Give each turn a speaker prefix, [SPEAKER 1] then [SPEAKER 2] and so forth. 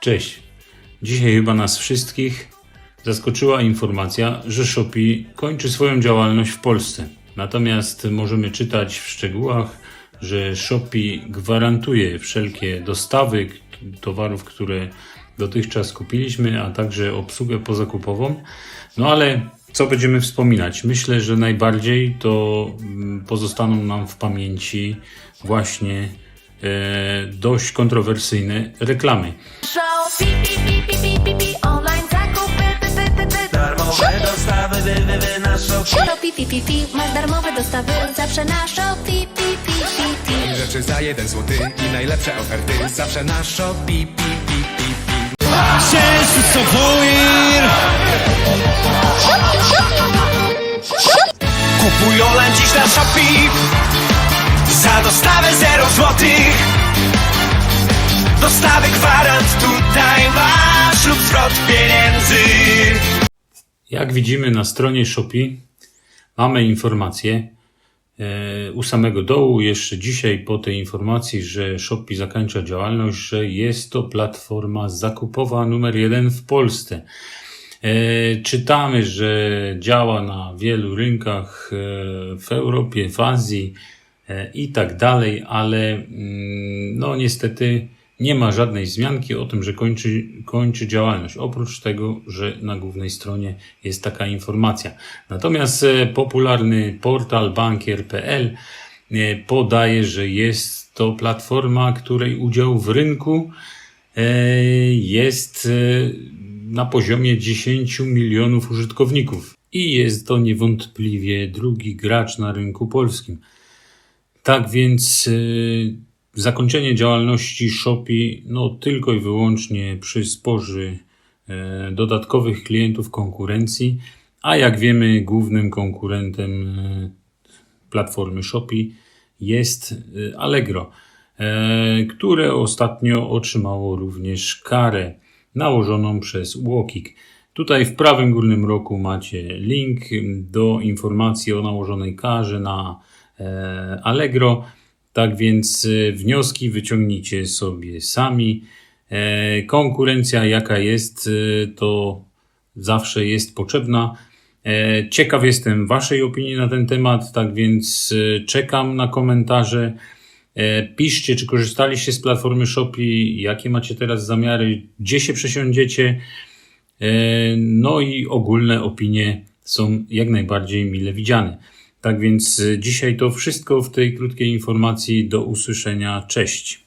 [SPEAKER 1] Cześć. Dzisiaj chyba nas wszystkich zaskoczyła informacja, że Shopee kończy swoją działalność w Polsce. Natomiast możemy czytać w szczegółach, że Shopee gwarantuje wszelkie dostawy towarów, które dotychczas kupiliśmy, a także obsługę pozakupową. No ale co będziemy wspominać? Myślę, że najbardziej to mm, pozostaną nam w pamięci właśnie dość kontrowersyjne reklamy.
[SPEAKER 2] Darmowe dostawy, wy, wy, wy na Shopee.
[SPEAKER 3] Pi pi pi masz darmowe dostawy zawsze na show pi pi pi pi pi
[SPEAKER 4] Rzeczy za jeden złoty i najlepsze oferty Zawsze na Shopee, pi, pi, pi, pi.
[SPEAKER 5] Sensu Sowoir Kupuj online dziś na Shopee Za dostawę 0 złotych Dostawy gwarant tutaj masz lub zwrot pieniędzy
[SPEAKER 1] Jak widzimy na stronie Shopee, mamy informację e, u samego dołu, jeszcze dzisiaj po tej informacji, że Shopee zakończa działalność, że jest to platforma zakupowa numer jeden w Polsce. E, Czytamy, że działa na wielu rynkach e, w Europie, w Azji i tak dalej, ale mm, no niestety nie ma żadnej wzmianki o tym, że kończy, kończy działalność. Oprócz tego, że na głównej stronie jest taka informacja. Natomiast e, popularny portal bankier.pl e, podaje, że jest to platforma, której udział w rynku e, jest na poziomie 10 milionów użytkowników. I jest to niewątpliwie drugi gracz na rynku polskim. Tak więc zakończenie działalności Shopee no, tylko i wyłącznie przysporzy e, dodatkowych klientów konkurencji, a jak wiemy głównym konkurentem e, platformy Shopee jest e, Allegro, które ostatnio otrzymało również karę nałożoną przez Łokik. Tutaj w prawym górnym rogu macie link do informacji o nałożonej karze na Allegro. Tak więc e, wnioski wyciągnijcie sobie sami. E, konkurencja jaka jest, e, to zawsze jest potrzebna. E, Ciekaw jestem Waszej opinii na ten temat, tak więc e, czekam na komentarze. E, Piszcie, czy korzystaliście z platformy Shopee, jakie macie teraz zamiary, gdzie się przesiądziecie. No i ogólne opinie są jak najbardziej mile widziane. Tak więc e, dzisiaj to wszystko w tej krótkiej informacji. Do usłyszenia. Cześć.